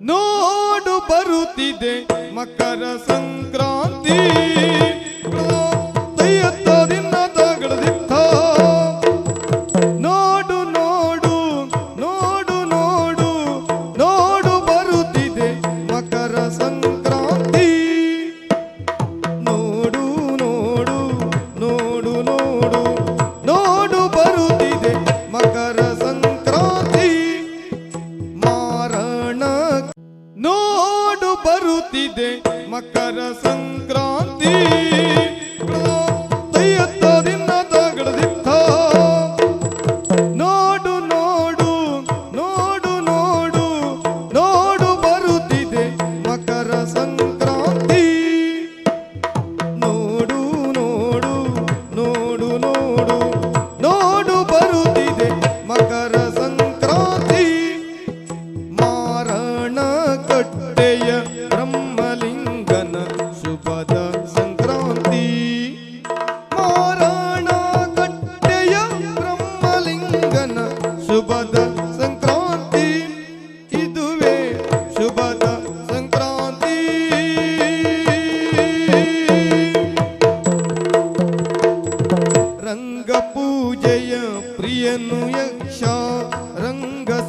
ನೋಡು ಬರುತ್ತಿದೆ ಮಕರ ಸಂಕ್ರಾಂತಿ. ಮಕರ ಸಂಕ್ರಾಂತಿ. ಕಟ್ಟು ತಗಡದಿತ್ತ ನೋಡು ನೋಡು ನೋಡು ನೋಡು ನೋಡು ಬರುತ್ತಿದೆ ಮಕರ ಸಂಕ್ರಾಂತಿ. ನೋಡು ನೋಡು ನೋಡು ನೋಡು ನೋಡು ಬರುತ್ತಿದೆ ಮಕರ ಸಂಕ್ರಾಂತಿ. ಮಾರಣ ಕಟ್ಟೆಯ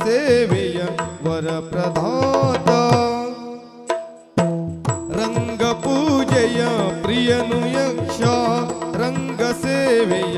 सेवेय वरप्रधाता। रङ्गपूजय प्रियनुयक्षा रङ्गसेवेय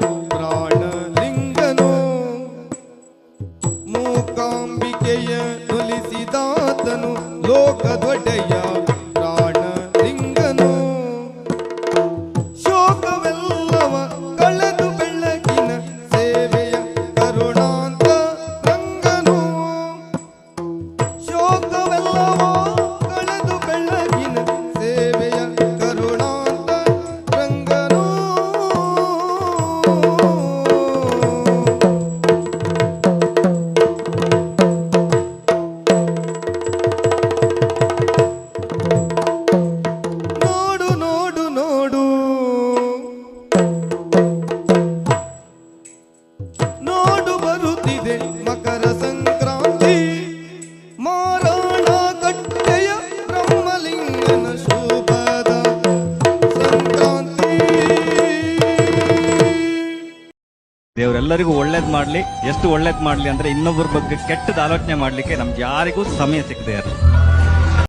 ಲೋಕದೊಡೆಯ ಮಕರ ಸಂಕ್ರಾಂತಿ. ಮಾರಾಣ ಕಟ್ಟೆಯ ಬ್ರಹ್ಮಲಿಂಗನ ಶುಭದ ಸಂಕ್ರಾಂತಿ. ದೇವರೆಲ್ಲರಿಗೂ ಒಳ್ಳೇದ್ ಮಾಡ್ಲಿ. ಎಷ್ಟು ಒಳ್ಳೇದ್ ಮಾಡ್ಲಿ ಅಂದ್ರೆ ಇನ್ನೊಬ್ಬರ ಬಗ್ಗೆ ಕೆಟ್ಟದ ಆಲೋಚನೆ ಮಾಡ್ಲಿಕ್ಕೆ ನಮ್ಗೆ ಯಾರಿಗೂ ಸಮಯ ಸಿಗದೆ ಇರಲ್ಲ